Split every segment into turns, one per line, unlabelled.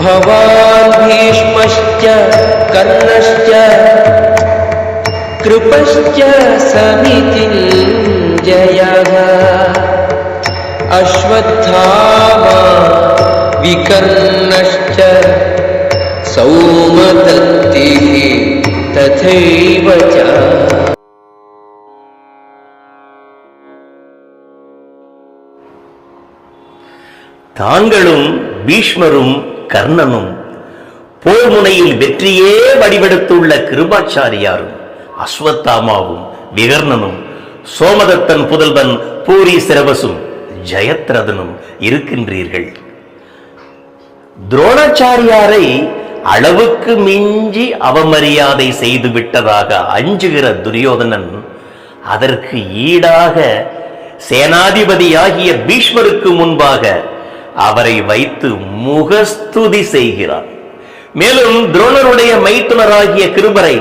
भवान् भीष्मश्च कर्णश्च कृपश्च समितिञ्जयः अश्वत्थामा विकर्णश्च सौमदत्तिः तथैव च
தாங்களும் பீஷ்மரும் கர்ணனும் போர் முனையில் வெற்றியே வடிவெடுத்துள்ள கிருபாச்சாரியாரும் அஸ்வத்தாமாவும் விகர்ணனும் சோமதத்தன் புதல்வன் பூரி சிரவசும் ஜெயத்ரதனும் இருக்கின்றீர்கள். துரோணாச்சாரியாரை அளவுக்கு மிஞ்சி அவமரியாதை செய்து விட்டதாக அஞ்சுகிற துரியோதனன் அதற்கு ஈடாக சேனாதிபதியாகிய பீஷ்மருக்கு முன்பாக அவரை வைத்து முகஸ்துதி செய்கிறார். மேலும் துரோணருடைய மைத்துனராகிய கிருபரை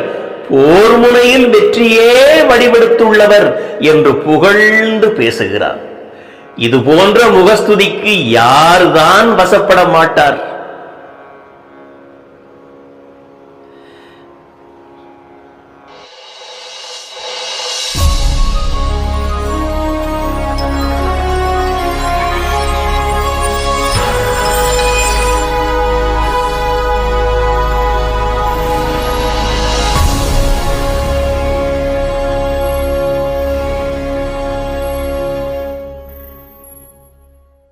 போர் முனையில் வெற்றியே வடிவெடுத்துள்ளவர் என்று புகழ்ந்து பேசுகிறார். இது போன்ற முகஸ்துதிக்கு யார்தான் வசப்பட மாட்டார்?